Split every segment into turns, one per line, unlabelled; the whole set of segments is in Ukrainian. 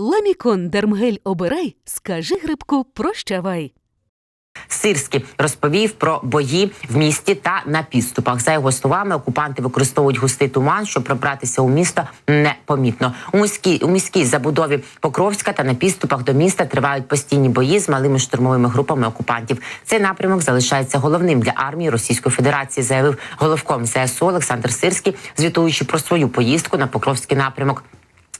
Ламікон Дермгель обирай, скажи грибку прощавай.
Сирський розповів про бої в місті та на підступах. За його словами, окупанти використовують густий туман, щоб пробратися у місто непомітно. У міській у міській забудові Покровська та на підступах до міста тривають постійні бої з малими штурмовими групами окупантів. Цей напрямок залишається головним для армії Російської Федерації, заявив головком ЗСУ Олександр Сирський, звітуючи про свою поїздку на Покровський напрямок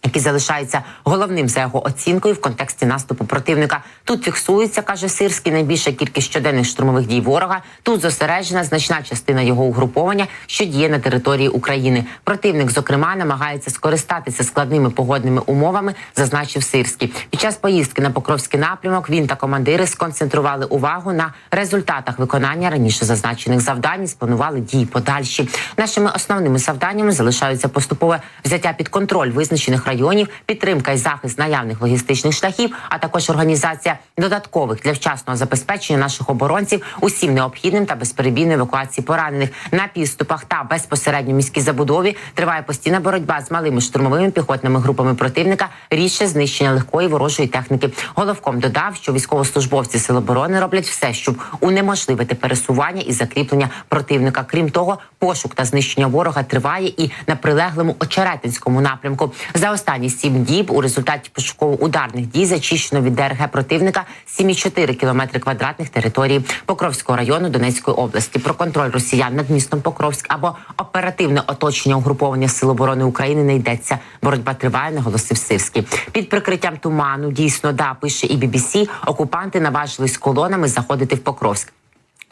який залишається головним за його оцінкою в контексті наступу противника. Тут фіксується, каже Сирський, найбільша кількість щоденних штурмових дій ворога. Тут зосереджена значна частина його угруповання, що діє на території України. Противник, зокрема, намагається скористатися складними погодними умовами, зазначив Сирський. Під час поїздки на Покровський напрямок він та командири сконцентрували увагу на результатах виконання раніше зазначених завдань. і Спланували дії подальші. Нашими основними завданнями залишаються поступове взяття під контроль визначених районів, підтримка і захист наявних логістичних шляхів, а також організація додаткових для вчасного забезпечення наших оборонців усім необхідним та безперебійної евакуації поранених на підступах та безпосередньо міській забудові. Триває постійна боротьба з малими штурмовими піхотними групами противника. Рідше знищення легкої ворожої техніки. Головком додав, що військовослужбовці Сил оборони роблять все, щоб унеможливити пересування і закріплення противника. Крім того, пошук та знищення ворога триває і на прилеглому Очеретинському напрямку. За останні сім діб у результаті пошуково-ударних дій зачищено від ДРГ противника 7,4 кілометри квадратних території Покровського району Донецької області. Про контроль росіян над містом Покровськ або оперативне оточення угруповання Сил оборони України не йдеться. Боротьба триває, наголосив Сирський. Під прикриттям туману дійсно да пише і BBC, Окупанти наважились колонами заходити в Покровськ.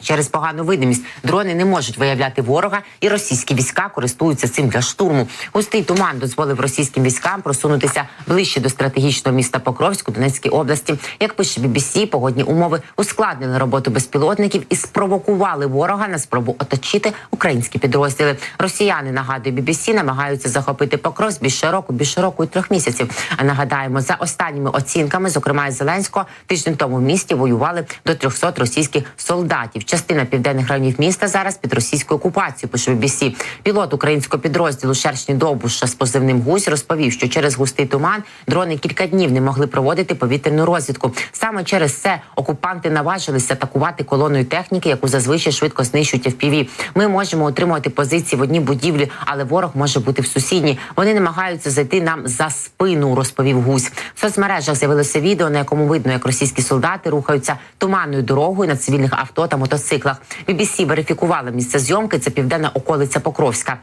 Через погану видимість дрони не можуть виявляти ворога, і російські війська користуються цим для штурму. Густий туман дозволив російським військам просунутися ближче до стратегічного міста Покровськ у Донецькій області. Як пише BBC, погодні умови ускладнили роботу безпілотників і спровокували ворога на спробу оточити українські підрозділи. Росіяни нагадує BBC, намагаються захопити Покровськ більше року, більше року трьох місяців. А нагадаємо, за останніми оцінками, зокрема Зеленського, тиждень тому в місті воювали до 300 російських солдатів. Частина південних районів міста зараз під російською окупацією. Пише BBC. Пілот українського підрозділу Шершні Довбуша з позивним гусь розповів, що через густий туман дрони кілька днів не могли проводити повітряну розвідку. Саме через це окупанти наважилися атакувати колоною техніки, яку зазвичай швидко знищують FPV. Ми можемо отримувати позиції в одній будівлі, але ворог може бути в сусідній. Вони намагаються зайти нам за спину, розповів гусь. В соцмережах з'явилося відео, на якому видно, як російські солдати рухаються туманною дорогою на цивільних авто та мотоциклах. BBC верифікувала місце зйомки. Це південна околиця Покровська.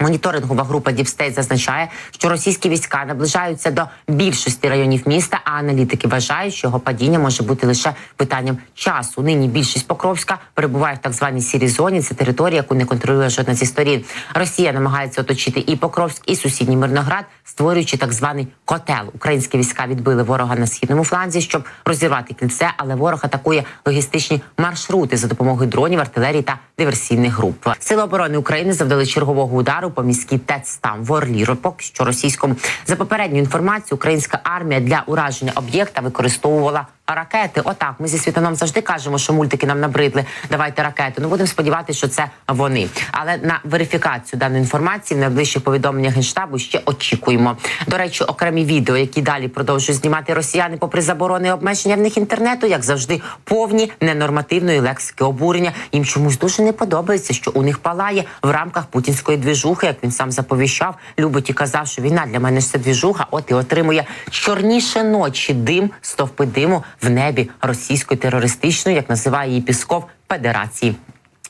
Моніторингова група Діпстейт зазначає, що російські війська наближаються до більшості районів міста, а аналітики вважають, що його падіння може бути лише питанням часу. Нині більшість Покровська перебуває в так званій сірій зоні. Це територія, яку не контролює жодна зі сторін. Росія намагається оточити і Покровськ, і сусідній Мирноград, створюючи так званий котел. Українські війська відбили ворога на східному фланзі, щоб розірвати кільце, але ворог атакує логістичні маршрути за допомогою дронів, артилерії та диверсійних груп. Сили оборони України завдали чергового удару по міській ТЕЦ там в Орлі. Поки що російському за попередню інформацію українська армія для ураження об'єкта використовувала ракети. Отак, ми зі світаном завжди кажемо, що мультики нам набридли. Давайте ракети. Ну будемо сподіватися, що це вони. Але на верифікацію даної інформації в найближчих повідомленнях генштабу ще очікуємо. До речі, окремі відео, які далі продовжують знімати росіяни, попри заборони і обмеження в них інтернету, як завжди, повні ненормативної лексики обурення. Їм чомусь дуже не подобається, що у них палає в рамках путінської двіжухи, як він сам заповіщав. Любить і казав, що війна для мене ж це двіжуха. От і отримує чорніше ночі дим, стовпи диму в небі російської терористичної, як називає її Пісков, Федерації.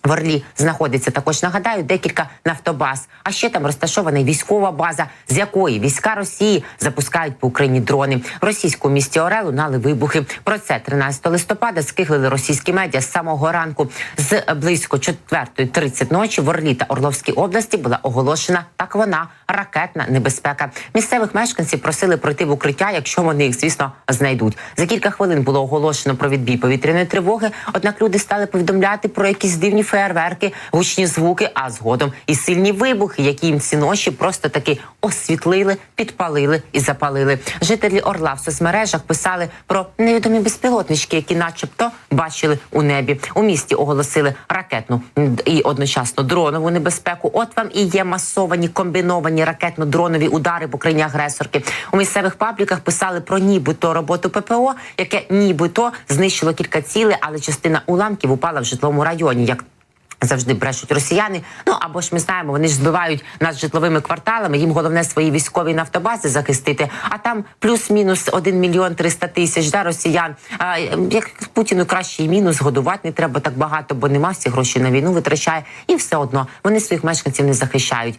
В Орлі знаходиться також нагадаю декілька нафтобаз. А ще там розташована військова база, з якої війська Росії запускають по Україні дрони. В російському місті Орел лунали вибухи. Про це 13 листопада скиглили російські медіа з самого ранку. З близько 4.30 ночі в Орлі та Орловській області була оголошена так вона ракетна небезпека. Місцевих мешканців просили пройти в укриття, якщо вони їх, звісно, знайдуть. За кілька хвилин було оголошено про відбій повітряної тривоги. Однак люди стали повідомляти про якісь дивні феєрверки, гучні звуки, а згодом і сильні вибухи, які їм ці ночі просто таки освітлили, підпалили і запалили. Жителі Орла в соцмережах писали про невідомі безпілотнички, які, начебто, бачили у небі. У місті оголосили ракетну і одночасно дронову небезпеку. От вам і є масовані комбіновані ракетно-дронові удари по країні агресорки. У місцевих пабліках писали про нібито роботу ППО, яке нібито знищило кілька цілей, але частина уламків упала в житловому районі. Як Завжди брешуть росіяни. Ну або ж ми знаємо, вони ж збивають нас житловими кварталами. Їм головне свої військові нафтобази захистити. А там плюс-мінус 1 мільйон 300 тисяч да, росіян. А, як Путіну краще і мінус годувати не треба так багато, бо нема всі гроші на війну витрачає, і все одно вони своїх мешканців не захищають.